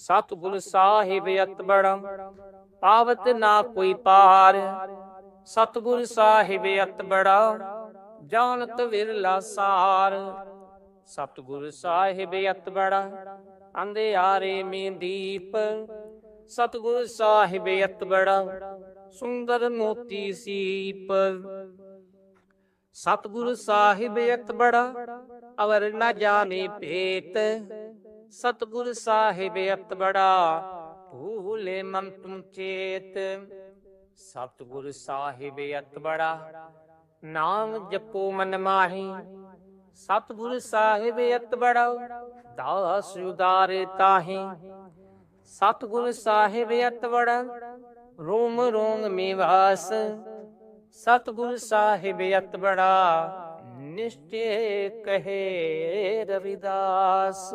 ਸਤਿਗੁਰ ਸਾਹਿਬ ਅਤ ਪਾਵਤ ਨਾ ਕੋਈ ਪਾਰ। ਸਤਿਗੁਰ ਸਾਹਿਬ ਅਤ ਜਾਣਤ ਵਿਰਲਾ ਸਾਰ। ਸਤਿਗੁਰ ਸਾਹਿਬ ਅਤ ਅੰਧਿਆਰੇ ਮੇ ਦੀਪ। ਸਤਿਗੁਰ ਸਾਹਿਬ ਅਤ ਸੁੰਦਰ ਮੋਤੀ ਸੀਪ। ਸਤਿਗੁਰ ਸਾਹਿਬ ਅਤਬੜਾ, ਅਵਰ ਨਾ ਜਾਣੇ ਭੇਤ। ਸਤਿਗੁਰ ਸਾਹਿਬ ਅਤ ਭੂਲੇ ਮਨ ਤੁਮ ਚੇਤ। ਸਤਿਗੁਰ ਸਾਹਿਬ ਅਤ ਨਾਮ ਜਪੋ ਮਨ ਮਾਹੀ। ਸਤਿਗੁਰ ਸਾਹਿਬ ਅਤ ਦਾਸ ਉਦਾਰੇ ਤਾਹੀ। ਸਤਿਗੁਰ ਸਾਹਿਬ ਅਤ ਰੋਮ ਰੋਮ ਮੇ ਵਾਸ ਸਤਿਗੁਰ ਸਾਹਿਬ ਅਤਬੜਾ, ਨਿਸ਼ਚੇ ਕਹੇ ਰਵਿਦਾਸ।